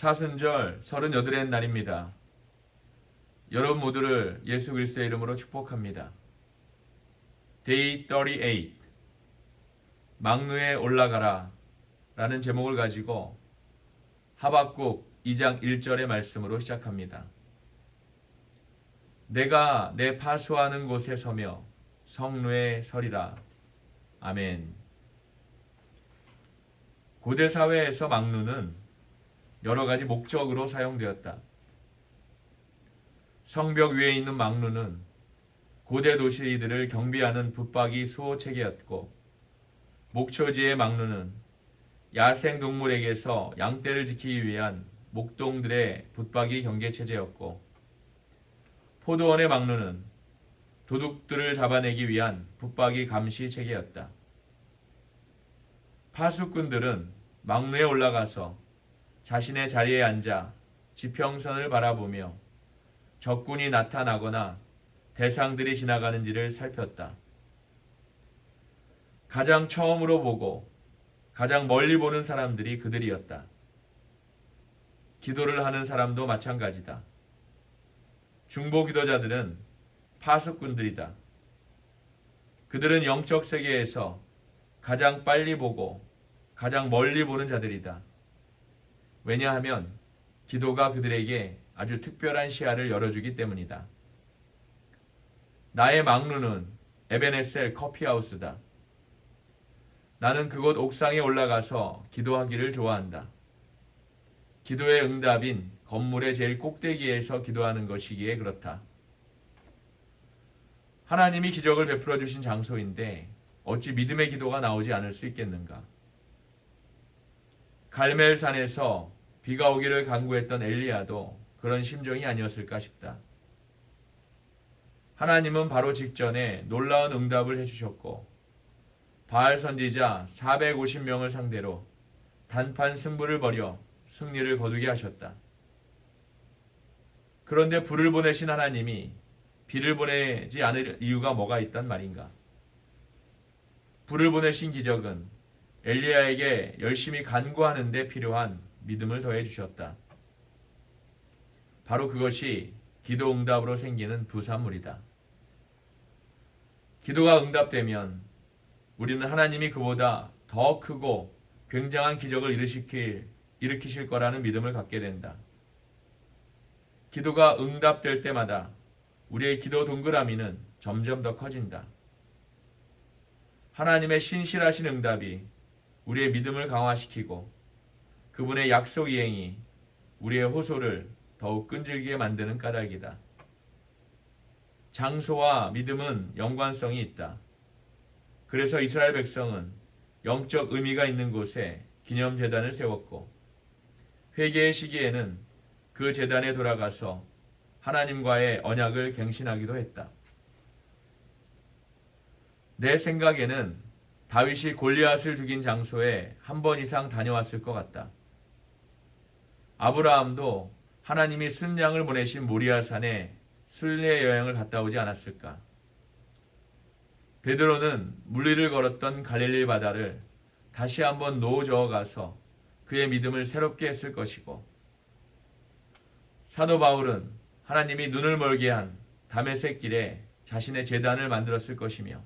사순절 38의 날입니다. 여러분 모두를 예수 그리스도의 이름으로 축복합니다. Day 38 망루에 올라가라 라는 제목을 가지고 하박국 2장 1절의 말씀으로 시작합니다. 내가 내 파수하는 곳에 서며 성루에 서리라. 아멘. 고대 사회에서 망루는 여러 가지 목적으로 사용되었다. 성벽 위에 있는 망루는 고대 도시들을 경비하는 붙박이 수호 체계였고 목초지의 망루는 야생 동물에게서 양떼를 지키기 위한 목동들의 붙박이 경계 체제였고 포도원의 망루는 도둑들을 잡아내기 위한 붙박이 감시 체계였다. 파수꾼들은 망루에 올라가서 자신의 자리에 앉아 지평선을 바라보며 적군이 나타나거나 대상들이 지나가는지를 살폈다. 가장 처음으로 보고 가장 멀리 보는 사람들이 그들이었다. 기도를 하는 사람도 마찬가지다. 중보 기도자들은 파수꾼들이다. 그들은 영적 세계에서 가장 빨리 보고 가장 멀리 보는 자들이다. 왜냐하면 기도가 그들에게 아주 특별한 시야를 열어주기 때문이다. 나의 막루는 에베네셀 커피하우스다. 나는 그곳 옥상에 올라가서 기도하기를 좋아한다. 기도의 응답인 건물의 제일 꼭대기에서 기도하는 것이기에 그렇다. 하나님이 기적을 베풀어 주신 장소인데 어찌 믿음의 기도가 나오지 않을 수 있겠는가? 갈멜산에서 비가 오기를 간구했던 엘리야도 그런 심정이 아니었을까 싶다. 하나님은 바로 직전에 놀라운 응답을 해주셨고 바알 선지자 450명을 상대로 단판 승부를 벌여 승리를 거두게 하셨다. 그런데 불을 보내신 하나님이 비를 보내지 않을 이유가 뭐가 있단 말인가? 불을 보내신 기적은 엘리야에게 열심히 간구하는 데 필요한 믿음을 더해 주셨다. 바로 그것이 기도 응답으로 생기는 부산물이다. 기도가 응답되면 우리는 하나님이 그보다 더 크고 굉장한 기적을 일으키실, 일으키실 거라는 믿음을 갖게 된다. 기도가 응답될 때마다 우리의 기도 동그라미는 점점 더 커진다. 하나님의 신실하신 응답이 우리의 믿음을 강화시키고 그분의 약속 이행이 우리의 호소를 더욱 끈질기게 만드는 까닭이다. 장소와 믿음은 연관성이 있다. 그래서 이스라엘 백성은 영적 의미가 있는 곳에 기념 재단을 세웠고 회개의 시기에는 그 재단에 돌아가서 하나님과의 언약을 갱신하기도 했다. 내 생각에는 다윗이 골리앗을 죽인 장소에 한 번 이상 다녀왔을 것 같다. 아브라함도 하나님이 순양을 보내신 모리아산에 순례 여행을 갔다 오지 않았을까? 베드로는 물리를 걸었던 갈릴리 바다를 다시 한번 노 저어 가서 그의 믿음을 새롭게 했을 것이고 사도 바울은 하나님이 눈을 멀게 한 담에색 길에 자신의 재단을 만들었을 것이며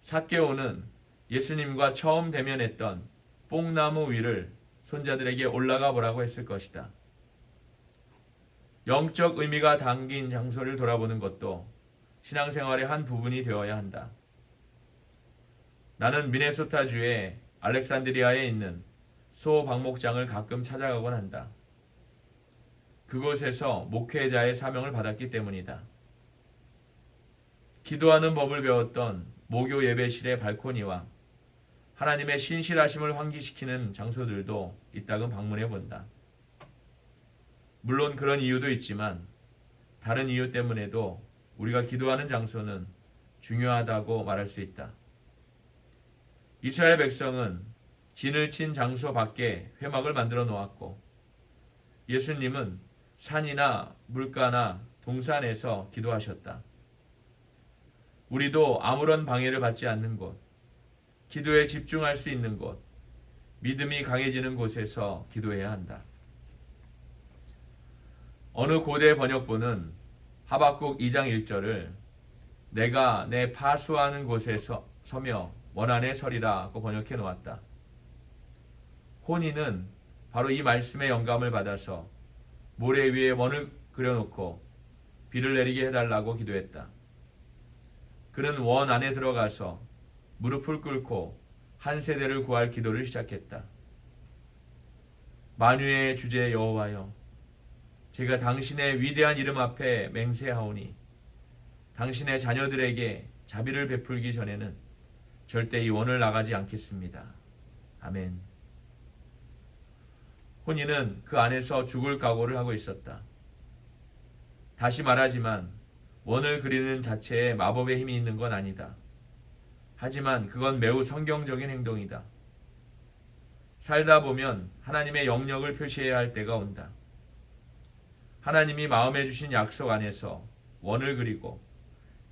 사케오는 예수님과 처음 대면했던 뽕나무 위를 손자들에게 올라가 보라고 했을 것이다. 영적 의미가 담긴 장소를 돌아보는 것도 신앙생활의 한 부분이 되어야 한다. 나는 미네소타주의 알렉산드리아에 있는 소 박목장을 가끔 찾아가곤 한다. 그곳에서 목회자의 사명을 받았기 때문이다. 기도하는 법을 배웠던 모교 예배실의 발코니와 하나님의 신실하심을 환기시키는 장소들도 이따금 방문해 본다. 물론 그런 이유도 있지만 다른 이유 때문에도 우리가 기도하는 장소는 중요하다고 말할 수 있다. 이스라엘 백성은 진을 친 장소 밖에 회막을 만들어 놓았고 예수님은 산이나 물가나 동산에서 기도하셨다. 우리도 아무런 방해를 받지 않는 곳, 기도에 집중할 수 있는 곳, 믿음이 강해지는 곳에서 기도해야 한다. 어느 고대 번역본은 하박국 2장 1절을 내가 내 파수하는 곳에서 서며 원안에 서리라고 번역해 놓았다. 혼인은 바로 이 말씀의 영감을 받아서 모래 위에 원을 그려놓고 비를 내리게 해달라고 기도했다. 그는 원 안에 들어가서 무릎을 꿇고 한 세대를 구할 기도를 시작했다. 만유의 주제 여호와여, 제가 당신의 위대한 이름 앞에 맹세하오니 당신의 자녀들에게 자비를 베풀기 전에는 절대 이 원을 나가지 않겠습니다. 아멘. 혼인은 그 안에서 죽을 각오를 하고 있었다. 다시 말하지만 원을 그리는 자체에 마법의 힘이 있는 건 아니다. 하지만 그건 매우 성경적인 행동이다. 살다 보면 하나님의 영역을 표시해야 할 때가 온다. 하나님이 마음에 주신 약속 안에서 원을 그리고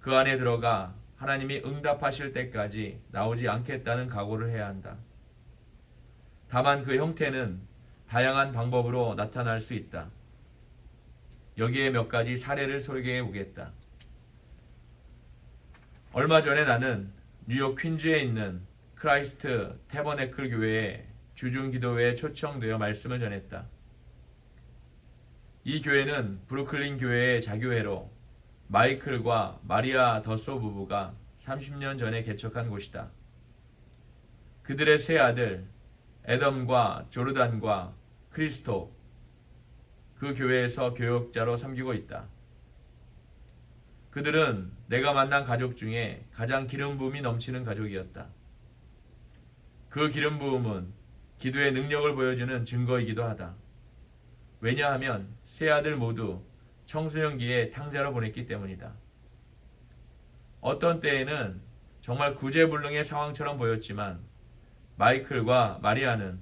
그 안에 들어가 하나님이 응답하실 때까지 나오지 않겠다는 각오를 해야 한다. 다만 그 형태는 다양한 방법으로 나타날 수 있다. 여기에 몇 가지 사례를 소개해 보겠다. 얼마 전에 나는 뉴욕 퀸즈에 있는 크라이스트 테버네클 교회에 주중 기도회에 초청되어 말씀을 전했다. 이 교회는 브루클린 교회의 자교회로 마이클과 마리아 더소 부부가 30년 전에 개척한 곳이다. 그들의 세 아들 에덤과 조르단과 크리스토 그 교회에서 교역자로 섬기고 있다. 그들은 내가 만난 가족 중에 가장 기름 부음이 넘치는 가족이었다. 그 기름 부음은 기도의 능력을 보여주는 증거이기도 하다. 왜냐하면 세 아들 모두 청소년기에 탕자로 보냈기 때문이다. 어떤 때에는 정말 구제불능의 상황처럼 보였지만 마이클과 마리아는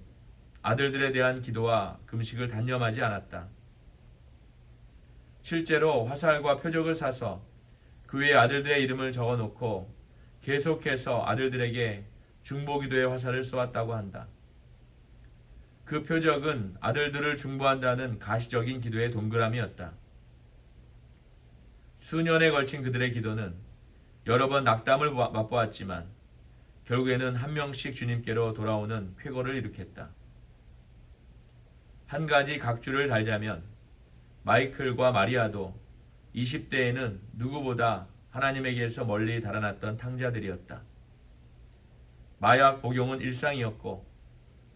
아들들에 대한 기도와 금식을 단념하지 않았다. 실제로 화살과 표적을 사서 그의 아들들의 이름을 적어 놓고 계속해서 아들들에게 중보기도의 화살을 쏘았다고 한다. 그 표적은 아들들을 중보한다는 가시적인 기도의 동그라미였다. 수년에 걸친 그들의 기도는 여러 번 낙담을 맛보았지만 결국에는 한 명씩 주님께로 돌아오는 쾌거를 일으켰다. 한 가지 각주를 달자면 마이클과 마리아도 20대에는 누구보다 하나님에게서 멀리 달아났던 탕자들이었다. 마약 복용은 일상이었고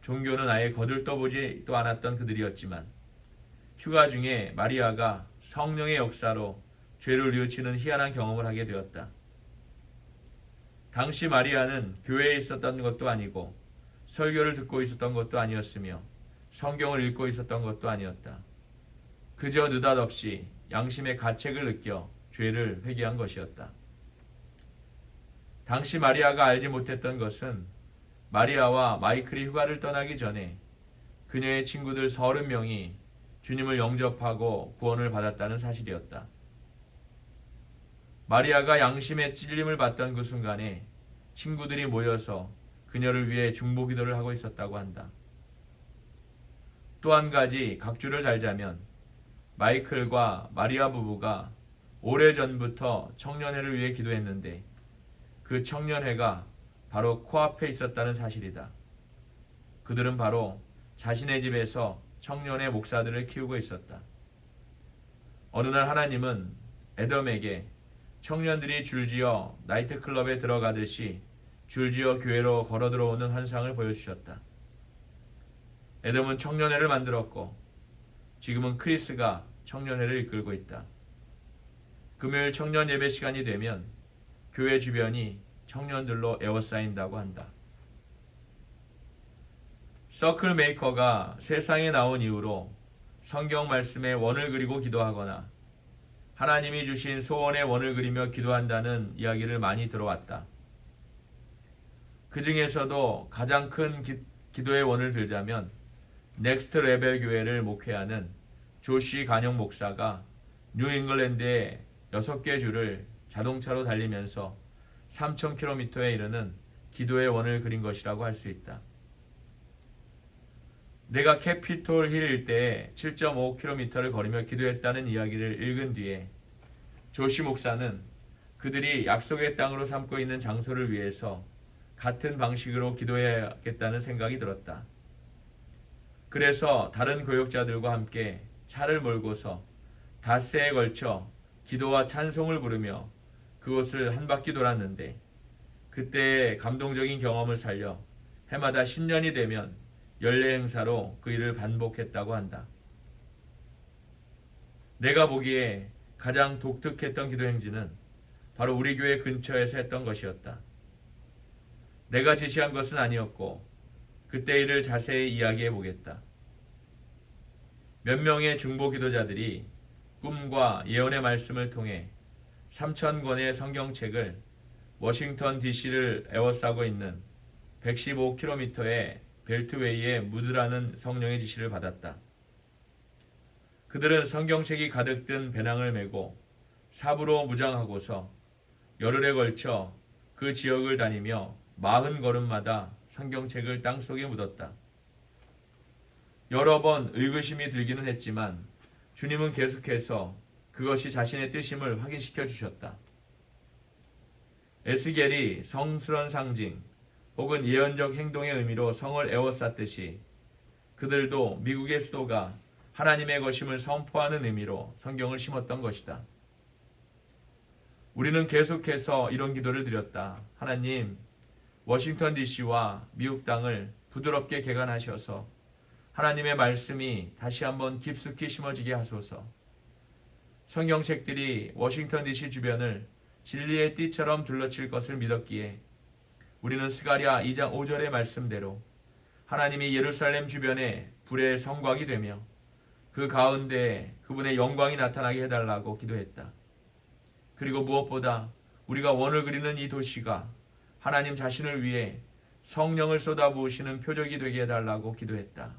종교는 아예 거들떠보지도 않았던 그들이었지만 휴가 중에 마리아가 성령의 역사로 죄를 뉘우치는 희한한 경험을 하게 되었다. 당시 마리아는 교회에 있었던 것도 아니고 설교를 듣고 있었던 것도 아니었으며 성경을 읽고 있었던 것도 아니었다. 그저 느닷없이 양심의 가책을 느껴 죄를 회개한 것이었다. 당시 마리아가 알지 못했던 것은 마리아와 마이클이 휴가를 떠나기 전에 그녀의 친구들 30명이 주님을 영접하고 구원을 받았다는 사실이었다. 마리아가 양심의 찔림을 받던 그 순간에 친구들이 모여서 그녀를 위해 중보 기도를 하고 있었다고 한다. 또 한 가지 각주를 달자면 마이클과 마리아 부부가 오래전부터 청년회를 위해 기도했는데 그 청년회가 바로 코앞에 있었다는 사실이다. 그들은 바로 자신의 집에서 청년의 목사들을 키우고 있었다. 어느 날 하나님은 에덤에게 청년들이 줄지어 나이트클럽에 들어가듯이 줄지어 교회로 걸어 들어오는 환상을 보여주셨다. 에덤은 청년회를 만들었고 지금은 크리스가 청년회를 이끌고 있다. 금요일 청년 예배 시간이 되면 교회 주변이 청년들로 에워싸인다고 한다. 서클 메이커가 세상에 나온 이후로 성경 말씀에 원을 그리고 기도하거나 하나님이 주신 소원의 원을 그리며 기도한다는 이야기를 많이 들어왔다. 그 중에서도 가장 큰 기, 기도의 원을 들자면 넥스트 레벨 교회를 목회하는 조시 간영 목사가 뉴잉글랜드의 6개 주를 자동차로 달리면서 3,000km에 이르는 기도의 원을 그린 것이라고 할 수 있다. 내가 캐피톨 힐 일대에 7.5km를 걸으며 기도했다는 이야기를 읽은 뒤에 조시 목사는 그들이 약속의 땅으로 삼고 있는 장소를 위해서 같은 방식으로 기도해야겠다는 생각이 들었다. 그래서 다른 교역자들과 함께 차를 몰고서 닷새에 걸쳐 기도와 찬송을 부르며 그곳을 한 바퀴 돌았는데 그때의 감동적인 경험을 살려 해마다 10년이 되면 연례 행사로 그 일을 반복했다고 한다. 내가 보기에 가장 독특했던 기도 행진은 바로 우리 교회 근처에서 했던 것이었다. 내가 지시한 것은 아니었고 그때 일을 자세히 이야기해 보겠다. 몇 명의 중보 기도자들이 꿈과 예언의 말씀을 통해 3천 권의 성경책을 워싱턴 DC를 에워싸고 있는 115km의 벨트웨이에 묻으라는 성령의 지시를 받았다. 그들은 성경책이 가득 든 배낭을 메고 삽으로 무장하고서 열흘에 걸쳐 그 지역을 다니며 마흔 걸음마다 성경책을 땅속에 묻었다. 여러 번 의구심이 들기는 했지만 주님은 계속해서 그것이 자신의 뜻임을 확인시켜 주셨다. 에스겔이 성스러운 상징 혹은 예언적 행동의 의미로 성을 에워쌌듯이 그들도 미국의 수도가 하나님의 것임을 선포하는 의미로 성경을 심었던 것이다. 우리는 계속해서 이런 기도를 드렸다. 하나님, 워싱턴 DC와 미국 땅을 부드럽게 개간하셔서 하나님의 말씀이 다시 한번 깊숙이 심어지게 하소서. 성경책들이 워싱턴 DC 주변을 진리의 띠처럼 둘러칠 것을 믿었기에 우리는 스가랴 2장 5절의 말씀대로 하나님이 예루살렘 주변에 불의 성곽이 되며 그 가운데 그분의 영광이 나타나게 해달라고 기도했다. 그리고 무엇보다 우리가 원을 그리는 이 도시가 하나님 자신을 위해 성령을 쏟아부으시는 표적이 되게 해달라고 기도했다.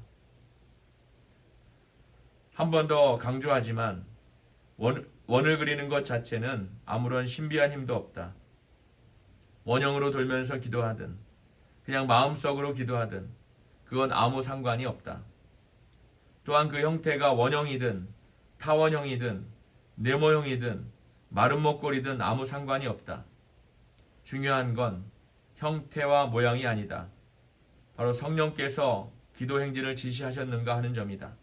한 번 더 강조하지만 원, 원을 그리는 것 자체는 아무런 신비한 힘도 없다. 원형으로 돌면서 기도하든 그냥 마음속으로 기도하든 그건 아무 상관이 없다. 또한 그 형태가 원형이든 타원형이든 네모형이든 마른 목걸이든 아무 상관이 없다. 중요한 건 형태와 모양이 아니다. 바로 성령께서 기도 행진을 지시하셨는가 하는 점이다.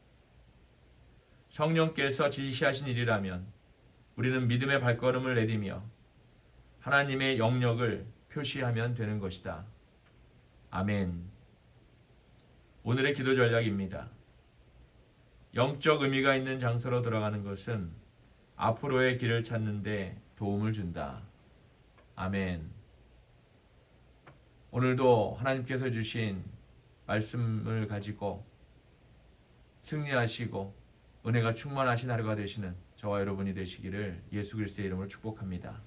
성령께서 지시하신 일이라면 우리는 믿음의 발걸음을 내디며 하나님의 영역을 표시하면 되는 것이다. 아멘. 오늘의 기도 전략입니다. 영적 의미가 있는 장소로 들어가는 것은 앞으로의 길을 찾는데 도움을 준다. 아멘. 오늘도 하나님께서 주신 말씀을 가지고 승리하시고 은혜가 충만하신 하루가 되시는 저와 여러분이 되시기를 예수 그리스도의 이름으로 축복합니다.